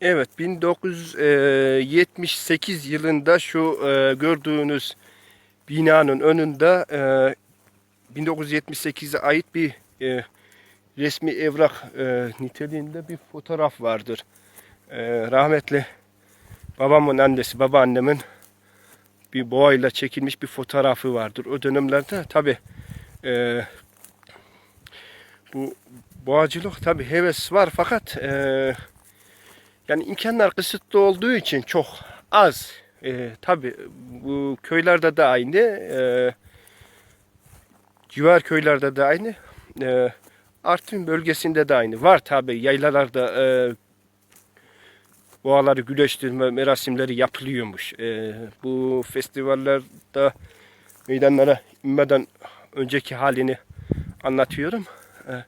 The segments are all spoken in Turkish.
Evet 1978 yılında şu e, gördüğünüz binanın önünde e, 1978'e ait bir e, resmi evrak e, niteliğinde bir fotoğraf vardır. E, rahmetli babamın annesi, babaannemin bir boğayla çekilmiş bir fotoğrafı vardır. O dönemlerde tabi e, bu boğacılık tabi heves var fakat e, yani imkanlar kısıtlı olduğu için çok az. E, tabi bu köylerde de aynı. E, civar köylerde de aynı. E, Artvin bölgesinde de aynı. Var tabi yaylalarda e, boğaları güleştirme merasimleri yapılıyormuş. E, bu festivallerde meydanlara inmeden önceki halini anlatıyorum. E,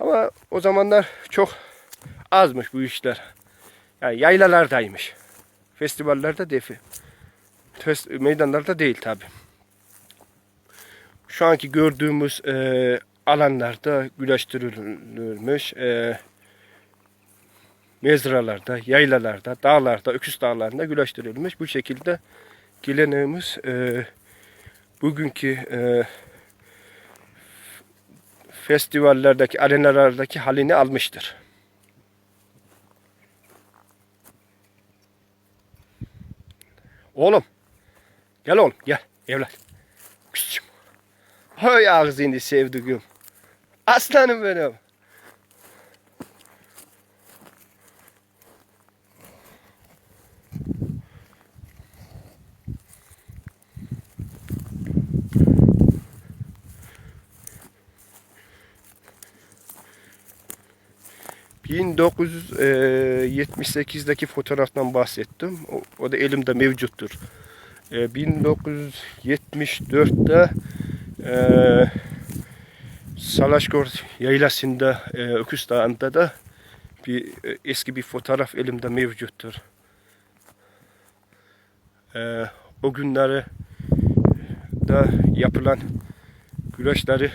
ama o zamanlar çok azmış bu işler. Yani yaylalardaymış. Festivallerde defi. Fest- meydanlarda değil tabi. Şu anki gördüğümüz e, alanlarda güleştirilmiş. E, mezralarda, yaylalarda, dağlarda, öküz dağlarında güleştirilmiş. Bu şekilde geleneğimiz e, bugünkü e, festivallerdeki, arenalardaki halini almıştır. Oğlum. Gel oğlum gel evlat. Küçüm. Hay ağzını sevdiğim. Aslanım benim. ...1978'deki fotoğraftan bahsettim. O, o da elimde mevcuttur. Ee, 1974'te e, Salaşgor yaylasında e, Öküz Dağı'nda da bir e, eski bir fotoğraf elimde mevcuttur. E, o günleri da yapılan güreşleri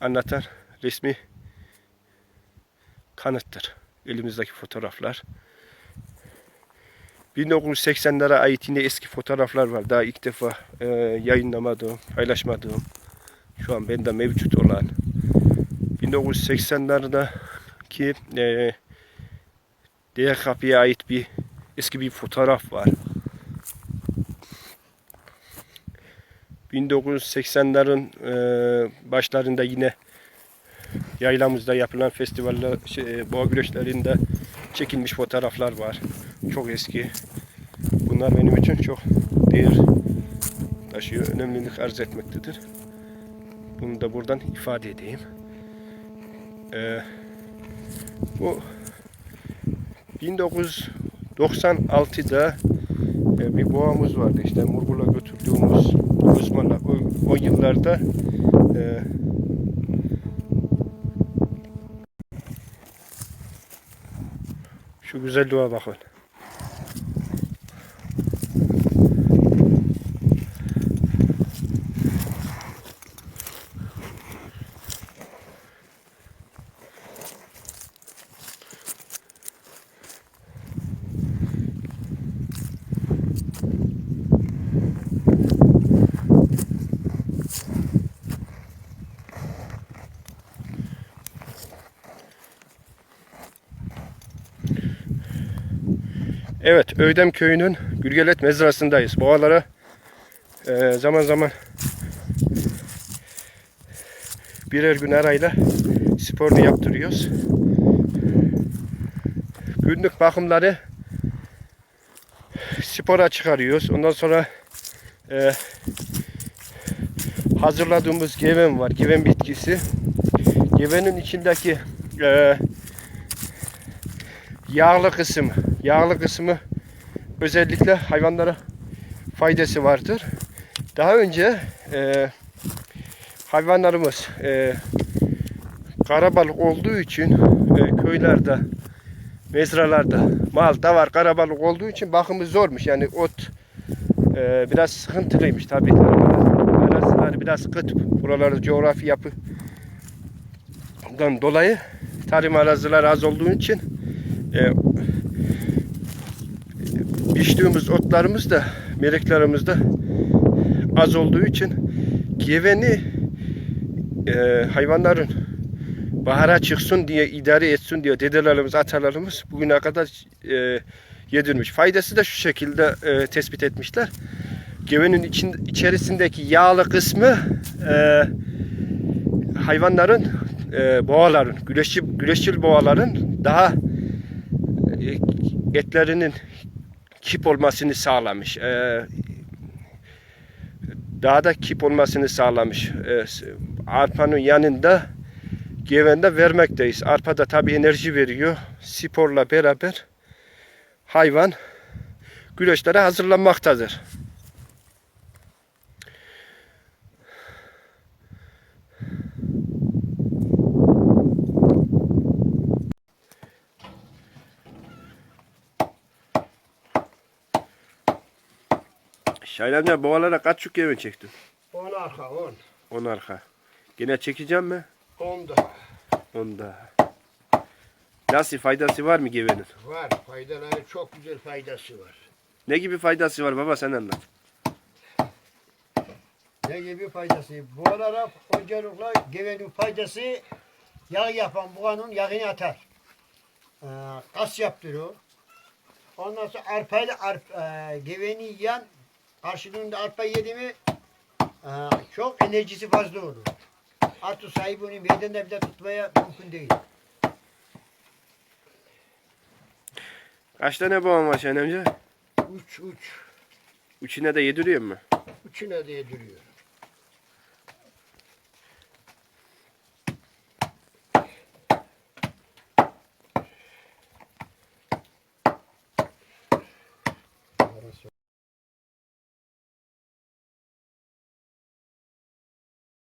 anlatan resmi kanıttır. Elimizdeki fotoğraflar. 1980'lere ait yine eski fotoğraflar var. Daha ilk defa e, yayınlamadığım, paylaşmadığım. Şu an bende mevcut olan. 1980'lerdeki e, DKP'ye ait bir eski bir fotoğraf var. 1980'lerin e, başlarında yine yaylamızda yapılan festivaller, şey, boğa güreşlerinde çekilmiş fotoğraflar var. Çok eski. Bunlar benim için çok değer taşıyor, önemlilik arz etmektedir. Bunu da buradan ifade edeyim. Ee, bu 1996'da e, bir boğamız vardı işte Murgul'a götürdüğümüz Osmanlı o, o yıllarda e, şu güzelliğe bakın. Evet, Öydem köyünün Gülgelet mezrasındayız. Boğalara e, zaman zaman birer gün arayla sporunu yaptırıyoruz. Günlük bakımları spora çıkarıyoruz. Ondan sonra e, hazırladığımız geven var. Geven bitkisi. Gevenin içindeki e, yağlı kısım, yağlı kısmı özellikle hayvanlara faydası vardır. Daha önce e, hayvanlarımız e, karabalık olduğu için e, köylerde, mezralarda mal da var karabalık olduğu için bakımı zormuş. Yani ot e, biraz sıkıntılıymış tabii. Arazileri biraz kıt. Buralarda coğrafi yapıdan dolayı tarım arazileri az olduğu için e, biçtiğimiz otlarımız da meleklerimiz de az olduğu için geveni e, hayvanların bahara çıksın diye idare etsin diye dedelerimiz atalarımız bugüne kadar e, yedirmiş. Faydası da şu şekilde e, tespit etmişler. Gevenin için, içerisindeki yağlı kısmı e, hayvanların e, boğaların, güreşçi, güreşçil boğaların daha etlerinin kip olmasını sağlamış. E, daha da kip olmasını sağlamış. E, arpanın yanında gevende vermekteyiz. Arpa da tabi enerji veriyor. Sporla beraber hayvan güreşlere hazırlanmaktadır. Şahin amca boğalara kaç çuk yemin çektin? On arka on. On arka. Gene çekeceğim mi? On daha. Onda. Nasıl faydası var mı gevenin? Var. Faydaları çok güzel faydası var. Ne gibi faydası var baba sen anlat. Ne gibi faydası? Bu arada öncelikle gevenin faydası yağ yapan buğanın yağını atar. Ee, kas yaptırıyor. Ondan sonra arpayla arp, e, geveni yiyen karşılığında arpa yedi mi çok enerjisi fazla olur. Artı sahibinin bedende bile tutmaya mümkün değil. Kaç tane boğan var Şahin amca? Uç uç. Üçüne de yediriyor mu? Üçüne de yediriyor.